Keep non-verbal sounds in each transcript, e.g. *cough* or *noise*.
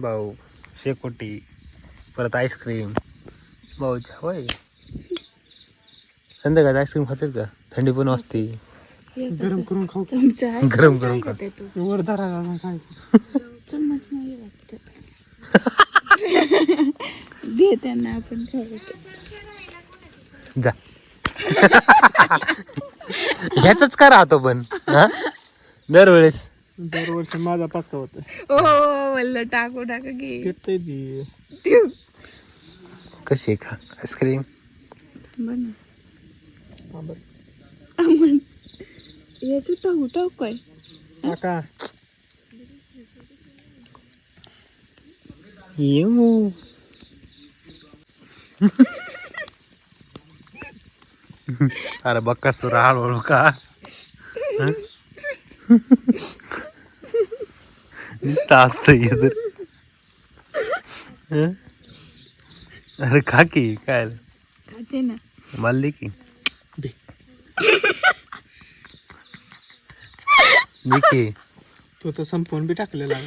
भाऊ शेकोटी परत आईस्क्रीम भाऊच्या होय? संध्याकाळी आईस्क्रीम खातात का? थंडी पण वाजते. गरम करून खाऊ गरम करून खा तू. वर धरा काय चम्मच नाही वाटत. दे त्यांना आपण खाऊ जा. *laughs* ह्याच का राहतो पण हा? दरवेळेस. दरवर्षी माझा पाचका होता ओ वल्ल टाकू टाकू घे पेटतंय ती. ठेव. कशी आहे खा आईस्क्रीम बन. हा याचं टाकू टाकू काय? काका. येऊ. अरे बक्का सुर हळूहळू का? हं? असतं हं? अरे खा की काय? खाते ना. मला दे की. दे. की. तू तर संपवून बी टाकलेला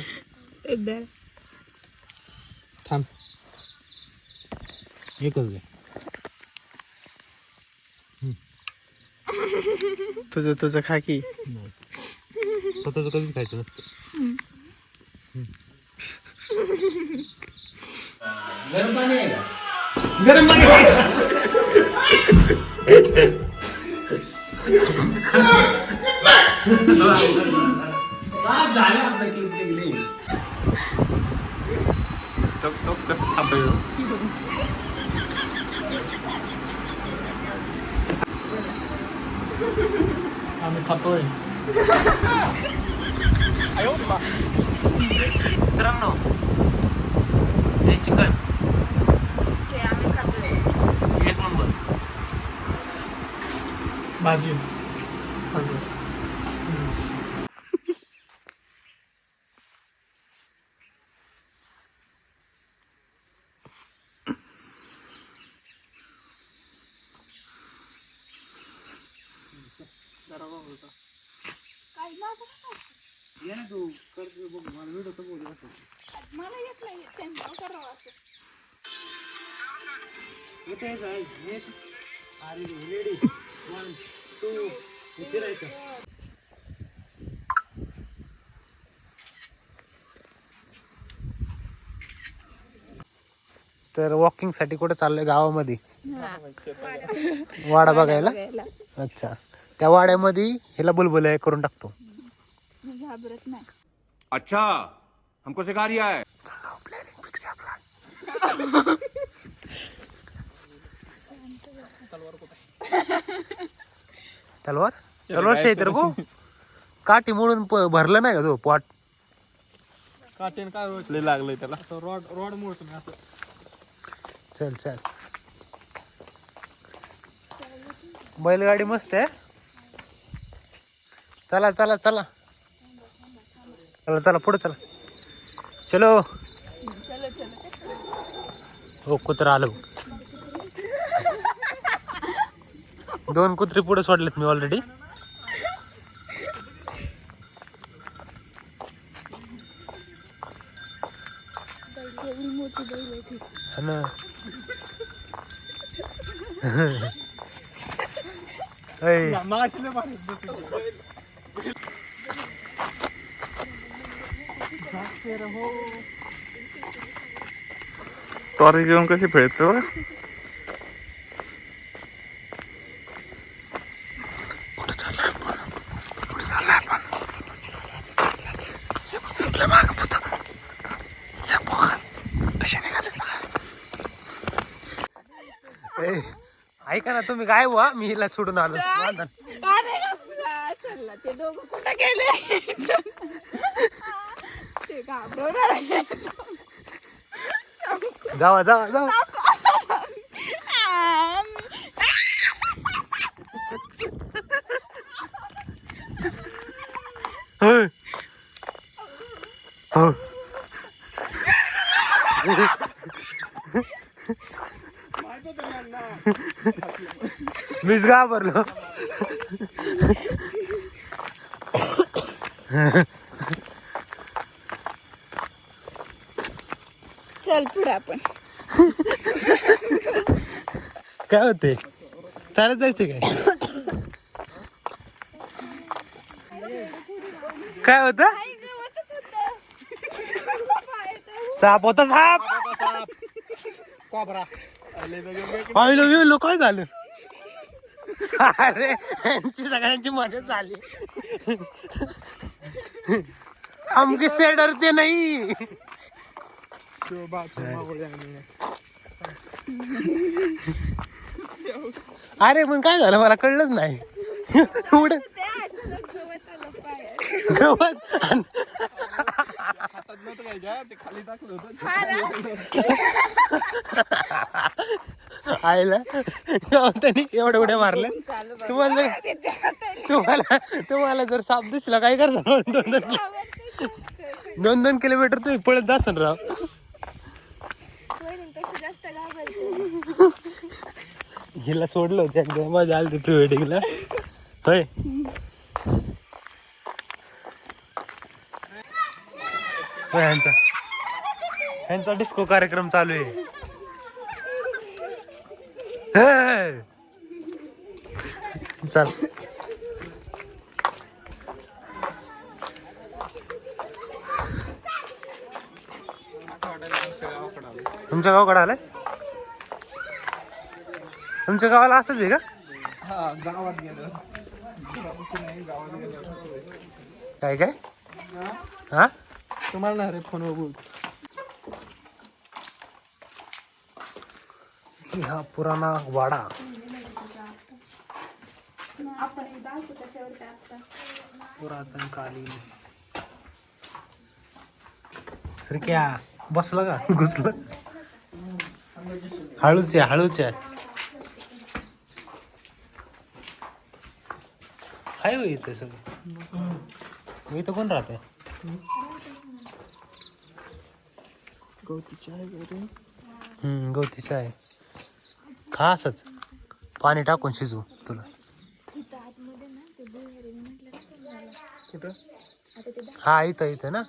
थांब. एकच घे तुझं तुझं खा की. स्वतःच कधीच खायचं नसतं. गरम पाणी आहे का? गरम पाणी झालं आपलं क्लिप निघली. आम्ही खातोय मित्रांनो हे चिकन ते आम्ही खातोय एक नंबर भाजी काय तर वॉकिंगसाठी कुठे चाललोय गावामध्ये? वाडा बघायला? अच्छा. त्या वाड्यामध्ये हिला बुलबुल करून टाकतो. मी घाबरत नाही. अच्छा हमको सिखा रिया है. प्लॅनिंग फिक्स आहे आपला. *laughs* तलवार? तलवार शे तर भाऊ. काठी मोडून प- भरलं नाही का तो पॉट? काटेन काय लय लागलंय त्याला. असं रॉड रॉड मोडतो मी असं. चल चल. बैलगाडी मस्त आहे. चला चला चला. चला चला पुढे चला चलो चलो. चलो. हो कुत्रा आलं बघ. दोन कुत्री पुढे सोडलेत मी ऑलरेडी टॉरी घेऊन कशी फिरतो कुठं चाललाय आपण? कुठं चाललाय आपण? आपल्या मागं पुढं. या बघा. कशा निघाले बघा. ऐ, ऐका ना तुम्ही काय व्हा मी हिला सोडून आलो वांदण. अरे आपला चलला ते दोघं कुठं गेले ते घाबरवून आले. जावा जावा जावा आम. हो. मीच घाबरलो. चल पुढे आपण. काय होते? चालत जायचं काय? काय होत? साप होता साप. पाहिलं विलो काय झालं? अरे यांची सगळ्यांची मदत झाली. आमके से डरते नाही. अरे पण काय झालं मला कळलंच नाही. उडत. गवत आणि काय आईला गवतानी एवढे उड्या मारल्या. तुम्हाला जर तुम्हाला तुम्हाला जर साप दिसला काय करसा दोन दोन दोन दोन किलोमीटर तुम्ही पळत जासन राव. वहिनींपेक्षा जास्त घाबरते हिला सोडलं होतं एकदा माझ्या आली प्री वेडिंगला होय. ह्यांचा. ह्यांचा डिस्को कार्यक्रम चालू आहे! चल. तुमच्या गावाकडे आलाय? तुमच्या गावाला असंच आहे का? हा काय काय? हा? तुम्हाला नाही रे फोनवर बोल हा पुराणा वाडा पुरातन कालीन सर क्या बसला का घुसलं हळूच आहे हळूच आहे हाय होय इथे सगळं इथं कोण राहते गवतीची आहे हम्म गवतीचं आहे. खा असंच. पाणी टाकून शिजवू तुला. कुठं? हा इथं इथं ना.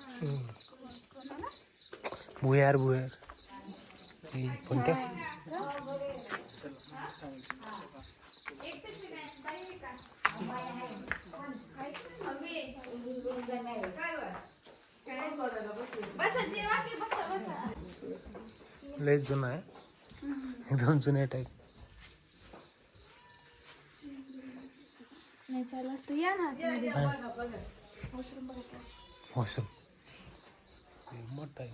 भुयार भुयार. हे कोणत्या? लय जुना आहे. एकदम जुन्या टाईप नाही चालू असतो. या ना आतमध्ये. मौसम मोठा आहे.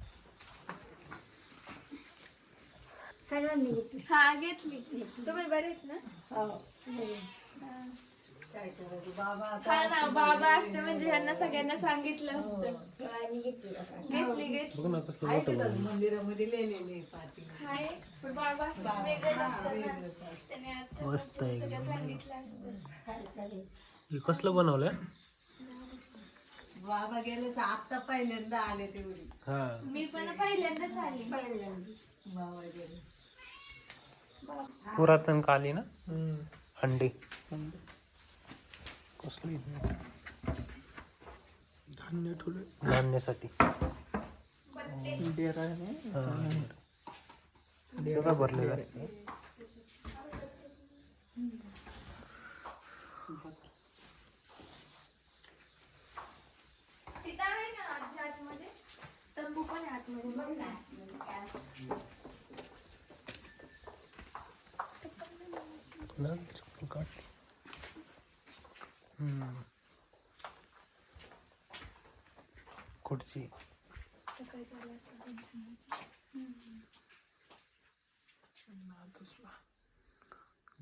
हा, घेतलं. हा घेतली तुम्ही बरे आहेत ना हा ना बाबा असते म्हणजे ह्यांना सगळ्यांना सांगितलं असतं घेतली घेतली बघ ना कसं मोठं बनवलं. हाय पण बाबा असतं वेगळंच असतं ना. त्याने आता मस्त आहे सगळं एकदम. सांगितलं असतं हे कसलं बनवलंय बाबा गेले तर आता पहिल्यांदा आले तेवढी हा मी पण पहिल्यांदाच आली बाबा गेले पुरातन काली ना? हंडी. कसली? धान्य ठेवलं धान्यासाठी. डेरा भरलेलं असतं तिथं आहे ना आजी आतमध्ये तंबू पण आहे आतमध्ये बघ ना ना चप्पल काढ हम्म. खुर्ची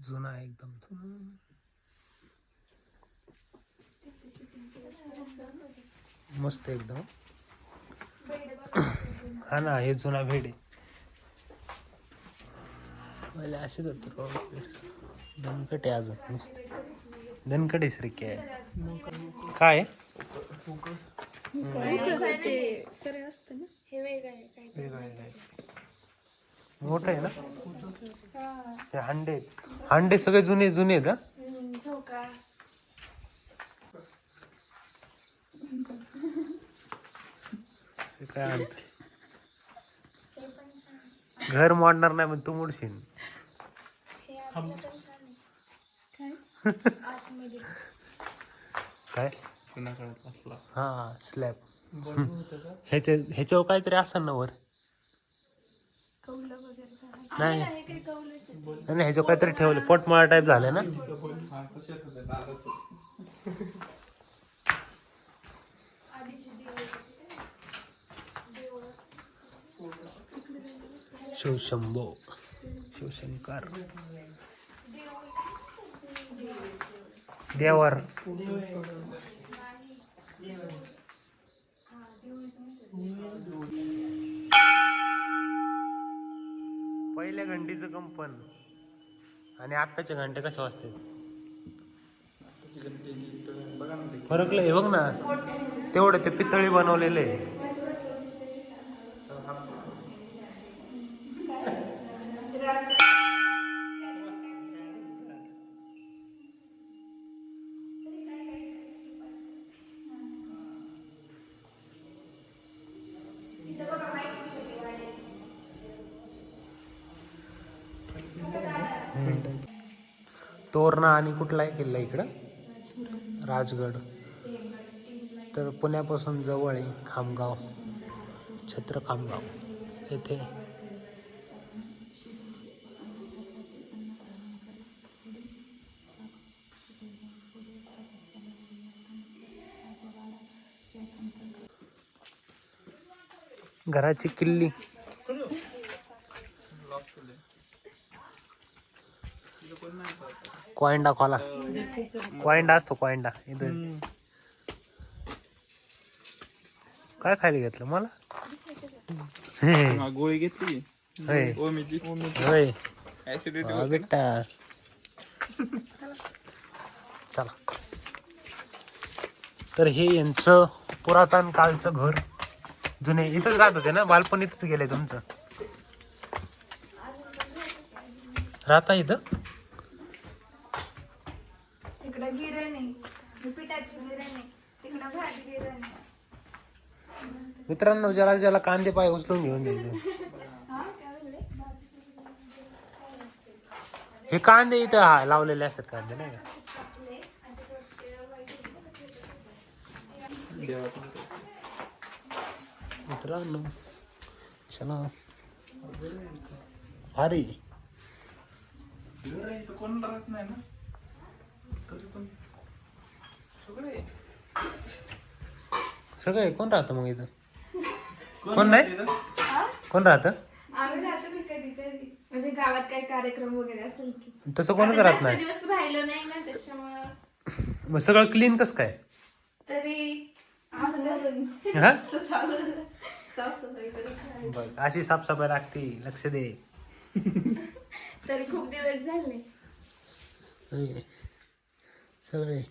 जुना एकदम मस्त एकदम. हा ना हे जुना भेड आहे. पहिले असेच होते दणकट आहे अजून नुसते दणकट आहे श्री काय काय? सरळ असतं ना. हे वेगळं आहे काय मोठं आहे ना? हा. ते हांडे. हांडे सगळे जुने जुने आहेत हा काय आणतंय? हे छान. घर मोडणार नाही पण तू मोडशील. हे काय? काळात असला. हा स्लॅब ह्याच्या ह्याच्यावर काहीतरी असेल ना वर. नाही. हे. नाही नाही, ह्याच्यावर काहीतरी ठेवलं. पोटमाळा टाईप झालं ना. शिवशंभो शिवशंकर देवर. पहिल्या घंटीचं कंपन आणि आत्ताच्या घंटे कशा वाजते फरक लय बघ ना तेवढं ते पितळी बनवलेले. तोरणा आणि कुठला आहे किल्ला इकडं? राजगड. तर पुण्यापासून जवळ आहे खामगाव. छत्र खामगाव येथे. घराची किल्ली लॉक केले तिथं कोण नाही पाहत. कोयंडा खोला। कोयंडा असतो कोयंडा इथं. काय खायला घेतलं मला? हा, गोळी घेतली होय. ओमीची होय. ऍसिडिटी हा, बेटा. चला. तर हे यांचं पुरातन कालचं घर. जुने इथंच राहत होते ना? बालपण इथंच गेले तुमचं. राहता इथं इकडं गिरण आहे हे पिठाची गिरण आहे तिकडं भाजी गिरण आहे मित्रांनो ज्याला ज्याला कांदे पाय उचलून घेऊन जाईल. हे कांदे इथं हा लावलेले असतात कांदे नाही का? मित्रांनो चला. अरे कोण राहत नाही ना तरी पण सगळे सगळे कोण राहतं मग इथं? कोण नाही? कोण राहतं? आम्ही राहतो की कधी कधी म्हणजे गावात काही कार्यक्रम वगैरे असेल की. तसं कोणच आता राहत जास्त नाही. दिवस राहिलो नाही ना त्याच्यामुळं. मग सगळं क्लीन कसं काय? तरी असं करून. हा? साफसफाई करून बघ अशी साफसफाई लागते लक्ष दे. तरी खूप दिवस झाले. सगळे.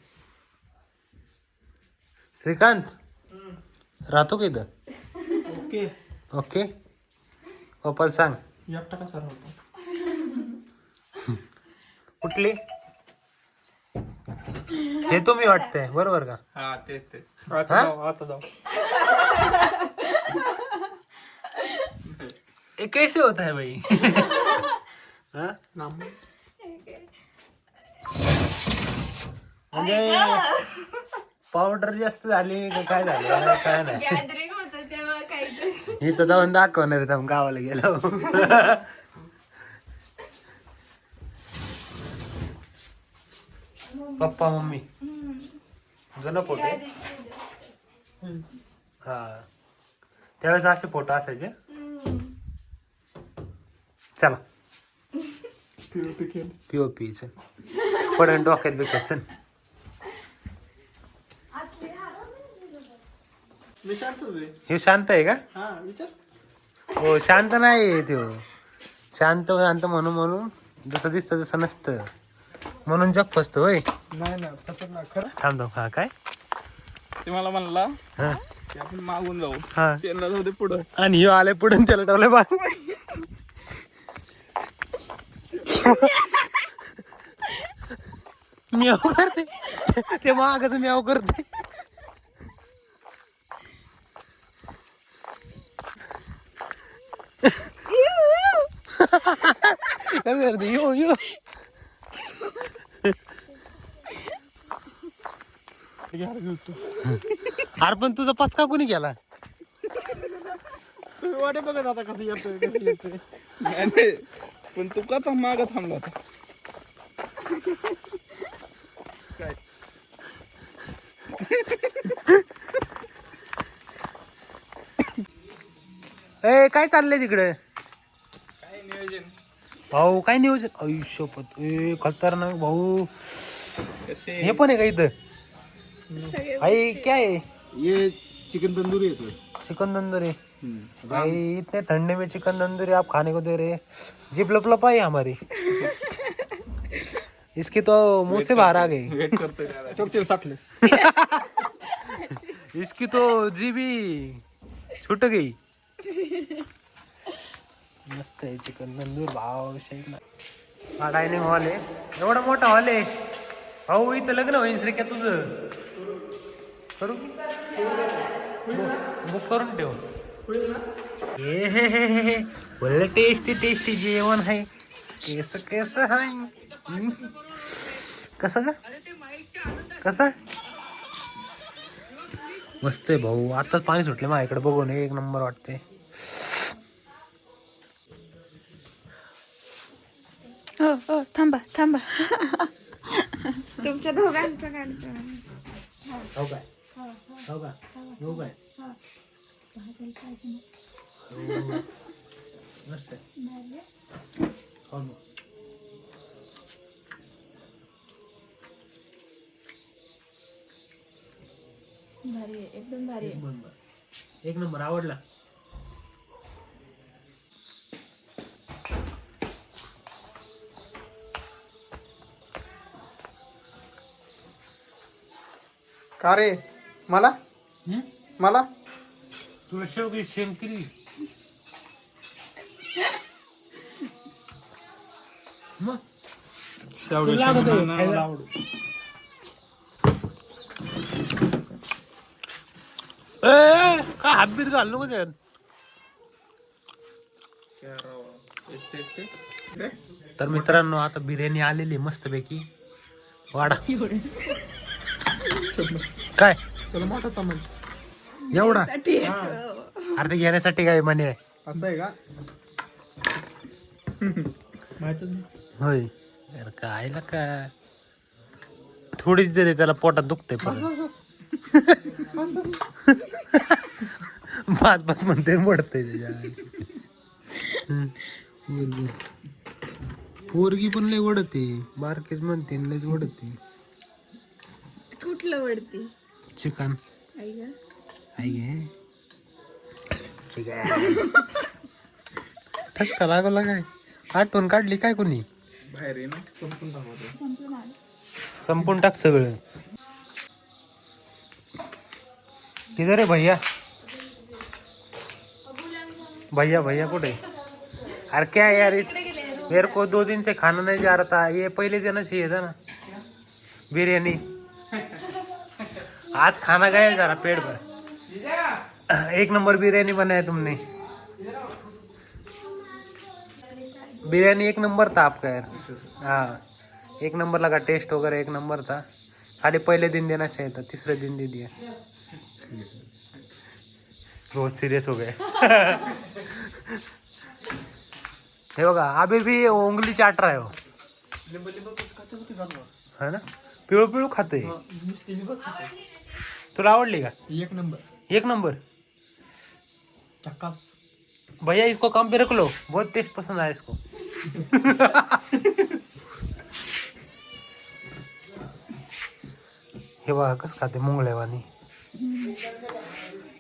श्रीकांत? राहतो का इथं? ओके. ओके. पप्पाला सांग. एकटा कसा राहतो कुठली? हे तुम्ही वाटतंय बरोबर का? हा तेच तेच. हा? आता जाऊ ये कैसे होता है भाई? हाँ? म्हणजे पावडर जास्त झाली का काय झालं? काय नाही. ही सदावून दाखवणार आहेत आम्ही गावाला गेलो पप्पा मम्मी जुनं फ़ोटो आहे. हा त्यावेळेस असे फ़ोटो असायचे. चला पीओपीच पडण डोक्यात बिकत मी शांतच आहे. हे शांत आहे का? हा विचार. हो शांत नाही तो. शांत शांत म्हणून म्हणून जसं दिसतं तसं नसतं. म्हणून जग फसतं होय. नाही ना तसं ना खरं. थांब थांब हा काय? ते मला म्हणला हा. की आपण मागून जाऊ. हा. त्यांना जाऊ दे पुढं. आणि ह्यो आले पुढून त्याला ठेवलं बा *laughs* म्याव करते. ते मागच म्याव करते. काय करते यो यो अरे पण तुझा पचका कोणी केला? तुम्ही वाटे बघत आता कसं येतोय कसं येतोय. पण तू का माग थांबला होता? ए काय चाललंय तिकडे? काय नियोजन? भाऊ काय नियोजन? आयुष्यपत ए खतरनाक भाऊ. कसे? हे पण आहे का इथं? आई काय है? ये चिकन तंदुरी आहे सर. चिकन तंदूरी भाई इतने ठंडे में चिकन तंदूरी आप खाने को दे रहे हैं। जिप लप लप आई हमारी। *laughs* इसकी तो मुंह से बाहर आ गई। वेट *laughs* इसकी तो जीबी छूट गई। मस्त आहे चिकन तंदूर भाव शेक ना हा डायनिंग हॉल आहे. एवढा मोठा हॉल आहे? भाऊ इथं लग्न होईन श्री का तुझं. करू बुक करून ठेव. हे हे हे हे हे. बोलले टेस्टी टेस्टी जेवण आहे. केस केस हाय हम्म. कसं का कसं? मस्त आहे भाऊ. आताच पाणी सुटले माझ्याकडे. बघून एक नंबर वाटते हो हो थांबा थांबा. तुमच्या दोघांचं काढतो हो काय हो का हो काय हो. मस्त. हो मग. भारी आहे एकदम भारी एक नंबर. आवडला. का रे? मला? मला? तुला शेवगी शेंकरी मग? तुला लागत आहे खायला? ए, ए, काय हातबीत घाल नको त्यात तर मित्रांनो आता बिर्याणी आलेली आहे मस्तपैकी. वाडा. काय? तुला मोठा चमच एवढा? अरे ते घेण्यासाठी काय म्हणे? असं आहे का? माहितच नाही. होय. अरे काय ला का? थोडीच दे रे, त्याला पोटात दुखतंय परत. पाच पाच म्हणते बोल. पोरगी पण लय ओढते. बारकेच म्हणते आणि लयच ओढते. वडती? चिकन. आई ग. आई गे. चिकन. ठसका लागला काय? आठवण काढली काय कोणी? बाहेर आहे ना संपून टाक सगळं. किधर है भैया? भैया भैया कुठे? अरे क्या है यार. इत- मेरे को दो दिन से खाना नहीं जा रहा था। ये पहले देना चाहिए था ना। बिरयानी। आज खाना गया जरा पेट भर। एक नंबर बिरयानी बनाया तुमने। बिरयानी एक नंबर था आपका यार। हाँ एक नंबर लगा टेस्ट वगैरह एक नंबर था। खाली पहले दिन देना चाहिए था तीसरे दिन दे दिया। बहुत सीरियस हो गए। हे बघा अभी भी उंगली चाट रहा है हो है? ना? पिळू पिळू खाते। तुला आवडली का? एक नंबर. एक नंबर? भैया इसको कम पे रख लो. बहुत टेस्ट पसंद आया इसको. *laughs* हे बा कस खाते मुंगळ्यावानी.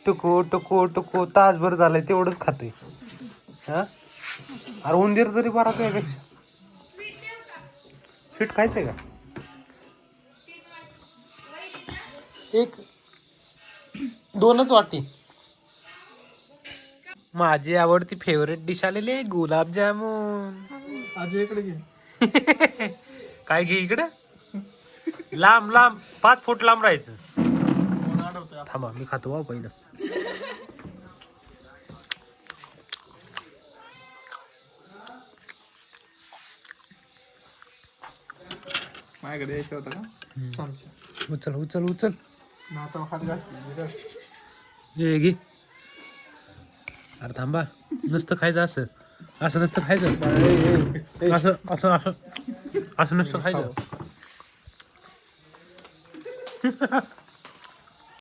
टुको टुको टुको तासभर झालंय तेवढंच खाते. हा? अरे उंदीर तरी बरा यापेक्षा. स्वीट खायचंय का? एक दोनच वाटी. माझी आवडती फेवरेट डिश आलेली आहे गुलाबजामुन आज इकडे घे. *laughs* काय घे इकडे? लांब लांब. पाच फूट लांब राहायचं. थांबा मी खातो वा पहिलं. माझ्याकडे यायचं होतं का? चमचा उचल उचल उचल. आता हात घाल. ये घे. अरे थांबा. नुसतं खायचं असं. असं नसतं खायचं. असं असं असं असं नसतं खायचं. *laughs* *laughs*